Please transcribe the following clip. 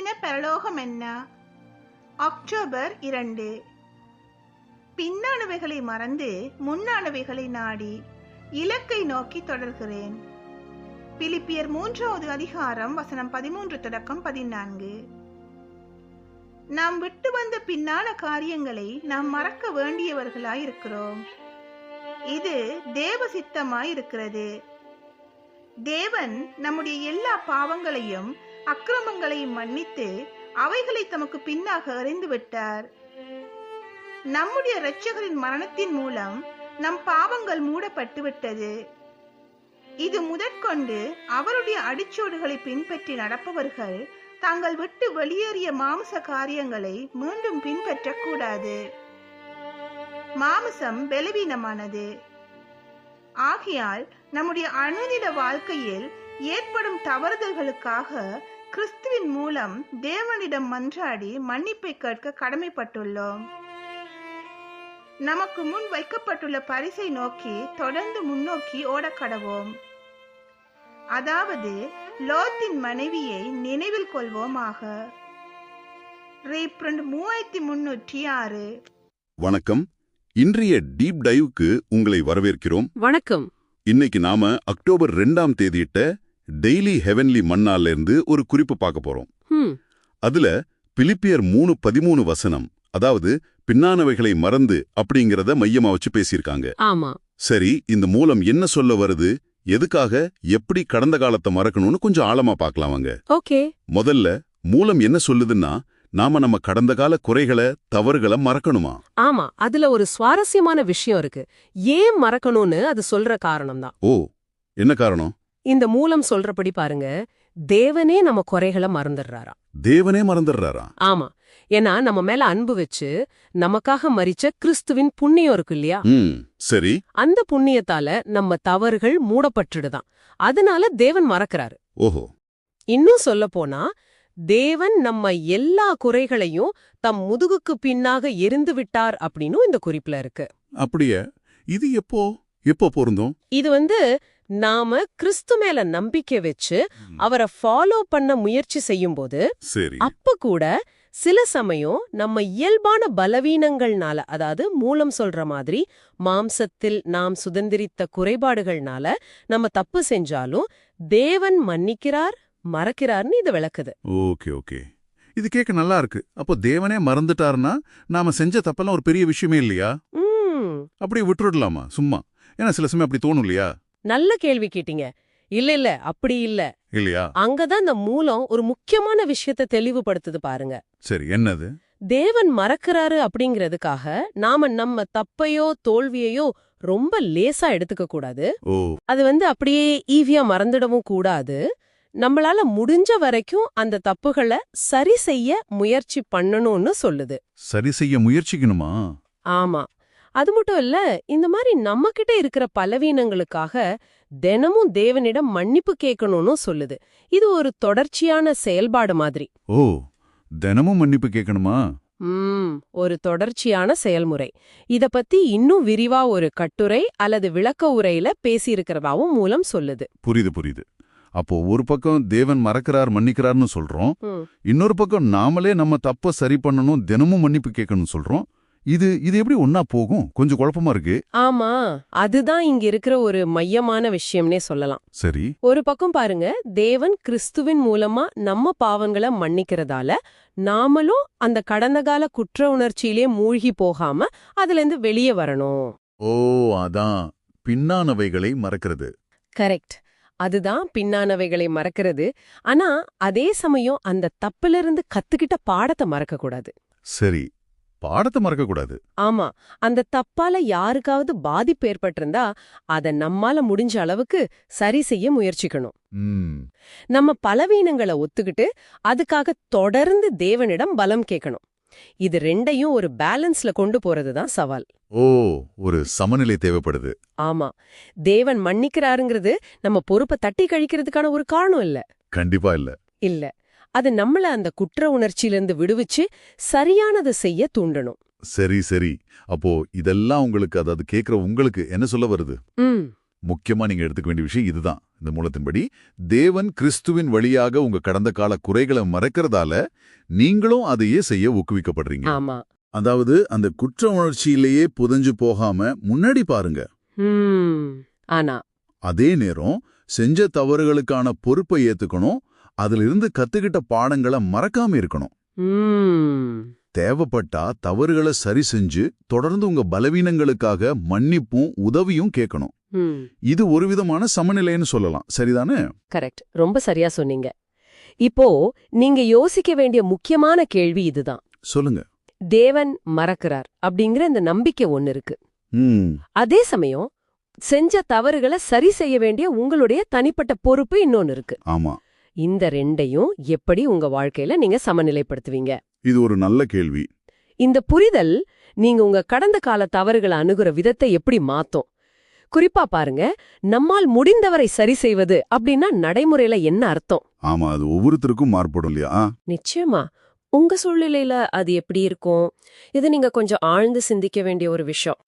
பின்னின பரலோகம் என்ன அக்டோபர் இரண்டு பின்னானவைகளை மறந்து முன்னானவைகளை நாடி இலக்கை நோக்கி தொடர்கிறேன் பிலிப்பியர் மூன்றாவது அதிகாரம் வசனம் பதிமூன்று தொடக்கம் பதினான்கு நாம் விட்டு வந்த பின்னான காரியங்களை நாம் மறக்க வேண்டியவர்களாய் இருக்கிறோம் இது தேவ சித்தமாய் இருக்கிறது தேவன் நம்முடைய எல்லா பாவங்களையும் அக்கிரமங்களை மன்னித்து அவைகளை தமக்கு பின்னாக அறிந்து விட்டார். நம்முடைய இரட்சகரின் மரணத்தின் மூலம் நம் பாவங்கள் மூடப்பட்டு விட்டது. இது முதற்கொண்டு அவருடைய அடிச்சோடுகளை பின்பற்றி நடப்பவர்கள் தாங்கள் விட்டு வெளியேறிய மாமச காரியங்களை மீண்டும் பின்பற்றக்கூடாது. மாமிசம் பலவீனமானது. ஆகையால் நம்முடைய அணுதின வாழ்க்கையில் ஏற்படும் தவறுதல்களுக்காக கிறிஸ்துவின் மூலம் தேவனிடம் மன்றாடி மன்னிப்பை கேட்க கடமைப்பட்டுள்ளோம். நமக்கு முன் வைக்கப்பட்டுள்ள பரிசை நோக்கி தொடர்ந்து முன்னோக்கி ஓடக்கடவோம் அதாவது லோத்தின் மனைவியை நினைவில் கொள்வோமாக. ரீப்ரண்ட் மூவாயிரத்தி முன்னூற்றி ஆறு. வணக்கம். இன்றைய டீப் டைவுக்கு உங்களை வரவேற்கிறோம். வணக்கம். இன்னைக்கு நாம அக்டோபர் ரெண்டாம் தேதியிட்ட டெய்லி ஹெவன்லி மன்னால இருந்து ஒரு குறிப்பு பார்க்க போறோம். அதுல பிலிப்பியர் மூணு பதிமூணு வசனம் அதாவது பின்னானவைகளை மறந்து அப்படிங்கறத மையமா வச்சு பேசியிருக்காங்க. ஆமா. சரி இந்த மூலம் என்ன சொல்ல வருது? எதுக்காக? எப்படி கடந்த காலத்தை மறக்கணும்னு கொஞ்சம் ஆழமா பார்க்கலாம் வாங்க. ஓகே. முதல்ல மூலம் என்ன சொல்லுதுன்னா நாம நம்ம கடந்த கால குறைகளை தவறுகளை மறக்கணுமா? ஆமா அதுல ஒரு சுவாரஸ்யமான விஷயம் இருக்கு. ஏன் மறக்கணும்னு அது சொல்ற காரணம் தான் ஓ என்ன காரணம்? இந்த மூலம் சொல்றபடி பாருங்க தேவனே நம்ம குறைகளை மறந்துடுறாராம். தேவனே மறந்துடுறாரா ஆமா. ஏன்னா நம்ம மேல அன்பு வச்சு நமக்காக மரிச்ச கிறிஸ்துவின் புண்ணியம் இருக்கு இல்லையா? சரி. அந்த புண்ணியத்தால நம்ம தவறுகள் மூடப்பட்டுடுதான். அதனால தேவன் மறக்கறாரு. ஓஹோ. இன்னும் சொல்ல போனா தேவன் நம்ம எல்லா குறைகளையும் தம் முதுகுக்கு பின்னாக எரிந்து விட்டார் அப்படின்னு இந்த குறிப்புல இருக்கு. அப்படியே? இது எப்போ? எப்போ பொருந்தும்? இது வந்து நாம கிறிஸ்து மேல நம்பிக்கை வச்சு அவரை ஃபாலோ பண்ண முயற்சி செய்யும்போது அப்ப கூட சில சமயம் நம்ம இயல்பான பலவீனங்கள்னால அதாவது மூலம் சொல்ற மாதிரி மாம்சத்தில் நாம் சுதந்திரித்த குறைபாடுகள்னால நம்ம தப்பு செஞ்சாலும் தேவன் மன்னிக்கிறார் மறக்கிறார்னு இது விளக்குது. Okay okay. இது கேட்க நல்லா இருக்கு. அப்போ தேவனே மறந்துட்டாருன்னா நாம செஞ்ச தப்பெல்லாம் ஒரு பெரிய விஷயமே இல்லையா? அப்படியே விட்டுடலாமா சும்மா. ஏன்னா சில சமயம் அப்படி தோணும் இல்லையா? நல்ல கேள்வி கேட்டீங்க. இல்ல இல்ல அப்படி இல்ல. இல்லையா? அங்கதான் இந்த மூலம் ஒரு முக்கியமான விஷயத்தை தெளிவுபடுத்துது பாருங்க. சரி என்னது? தேவன் மறக்கறாரு அப்படிங்கறதுக்காக நாம நம்ம தப்பையோ தோல்வியையோ ரொம்ப லேசா எடுத்துக்க கூடாது. அது வந்து அப்படியே ஈவியா மறந்துடவும் கூடாது. நம்மளால முடிஞ்ச வரைக்கும் அந்த தப்புகளை சரி செய்ய முயற்சி பண்ணணும்னு சொல்லுது. சரி செய்ய முயற்சிக்கணுமா? ஆமா. அது மட்டும் இல்ல இந்த மாதிரி நம்ம கிட்ட இருக்கிற பலவீனங்களுக்காக தினமும் தேவனிடம் மன்னிப்பு கேட்கணும்னு சொல்லுது. இது ஒரு தொடர்ச்சியான செயல்பாடு மாதிரி. ஓ தினமும் மன்னிப்பு கேட்கணுமா? ம் ஒரு தொடர்ச்சியான செயல்முறை. இத பத்தி இன்னும் விரிவா ஒரு கட்டுரை அல்லது விளக்க உரையில பேசியிருக்கிறதாவும் மூலம் சொல்லுது. புரியுது புரியுது. அப்போ ஒரு பக்கம் தேவன் மறக்கிறார் மன்னிக்கிறார்னு சொல்றோம். இன்னொரு பக்கம் நாமளே நம்ம தப்ப சரி பண்ணணும் தினமும் மன்னிப்பு கேட்கணும்னு சொல்றோம். இது இது எப்படி ஒன்னா போகும்? கொஞ்சம் குழப்பமா இருக்கு. ஆமா அதுதான் இங்க இருக்கிற ஒரு மையமான விஷயம்னே சொல்லலாம். சரி. ஒரு பக்கம் பாருங்க தேவன் கிறிஸ்துவின் மூலமா நம்ம பாவங்களை மன்னிக்கிறதால நாமளும் அந்த கடந்த கால குற்ற உணர்ச்சியிலே மூழ்கி போகாம அதுல இருந்து வெளியே வரணும். ஓ அதான். பின்னானவைகளை மறக்கிறது. கரெக்ட். அதுதான் பின்னானவைகளை மறக்கிறது. ஆனா அதே சமயம் அந்த தப்பிலிருந்து கத்துக்கிட்ட பாடத்தை மறக்க கூடாது சரி. பாடத்தை மறக்க கூடாது ஆமா அந்த தப்பால யாருக்காவது பாதிப்பு ஏற்பட்டிருந்தா அத நம்மால முடிஞ்ச அளவுக்கு சரி செய்ய முயற்சிக்கணும். நம்ம பலவீனங்களை ஒத்துக்கிட்டு அதுக்காக தொடர்ந்து தேவனிடம் பலம் கேட்கணும். இது ரெண்டையும் ஒரு பேலன்ஸ்ல கொண்டு போறது தான் சவால். ஓ ஒரு சமநிலை தேவைப்படுது. ஆமா தேவன் மன்னிக்கிறாருங்கிறது நம்ம பொறுப்பை தட்டி கழிக்கிறதுக்கான ஒரு காரணம் இல்ல. கண்டிப்பா இல்ல. இல்ல. அது நம்மள அந்த குற்ற உணர்ச்சியிலிருந்து விடுவிச்சு சரியானதை செய்ய தூண்டணும். சரி சரி. அப்போ இதெல்லாம் உங்களுக்கு அதாவது கேக்குற உங்களுக்கு என்ன சொல்ல வருது? முக்கியமா நீங்க எடுத்துக்க வேண்டிய விஷயம் இதுதான். இந்த மூலத்தின்படி தேவன் கிறிஸ்துவின் வழியாக உங்க கடந்த கால குறைகளை மறைக்கிறதால நீங்களும் அதையே செய்ய ஊக்குவிக்கப்படுறீங்க. அதாவது அந்த குற்ற உணர்ச்சியிலேயே புதைஞ்சு போகாம முன்னாடி பாருங்க. ஆனா. அதே நேரம் செஞ்ச தவறுகளுக்கான பொறுப்பை ஏத்துக்கணும் அதிலிருந்து கத்துக்கிட்ட பாடங்களை மறக்காம இருக்கணும். தேவைப்பட்டா தவறுகளை சரி செஞ்சு தொடர்ந்து உங்க பலவீனங்களுக்காக மன்னிப்பும் உதவியும் கேட்கணும். இது ஒரு விதமான சமநிலைன்னு சொல்லலாம். சரிதானே? கரெக்ட். ரொம்ப சரியா சொன்னீங்க. இப்போ நீங்க யோசிக்க வேண்டிய முக்கியமான கேள்வி இதுதான். சொல்லுங்க. தேவன் மறக்கிறார் அப்படிங்கிற இந்த நம்பிக்கை ஒன்னு இருக்கு. அதே சமயம் செஞ்ச தவறுகளை சரி செய்ய வேண்டிய உங்களுடைய தனிப்பட்ட பொறுப்பு இன்னொன்னு இருக்கு. ஆமா. இந்த ரெண்டையும் எப்படி உங்க வாழ்க்கையில நீங்க சமநிலைப்படுத்துவீங்க? இது ஒரு நல்ல கேள்வி. இந்த புரிதல் நீங்க உங்க கடந்த கால தவறுகளை அணுகுற விதத்தை எப்படி மாத்தும்? குறிப்பா பாருங்க நம்மால் முடிந்தவரை சரி செய்வது அப்படின்னா நடைமுறையில என்ன அர்த்தம்? ஆமா அது ஒவ்வொருத்தருக்கும் மாறுபடும் இல்லையா? நிச்சயமா. உங்க சூழ்நிலையில அது எப்படி இருக்கும்? இது நீங்க கொஞ்சம் ஆழ்ந்து சிந்திக்க வேண்டிய ஒரு விஷயம்.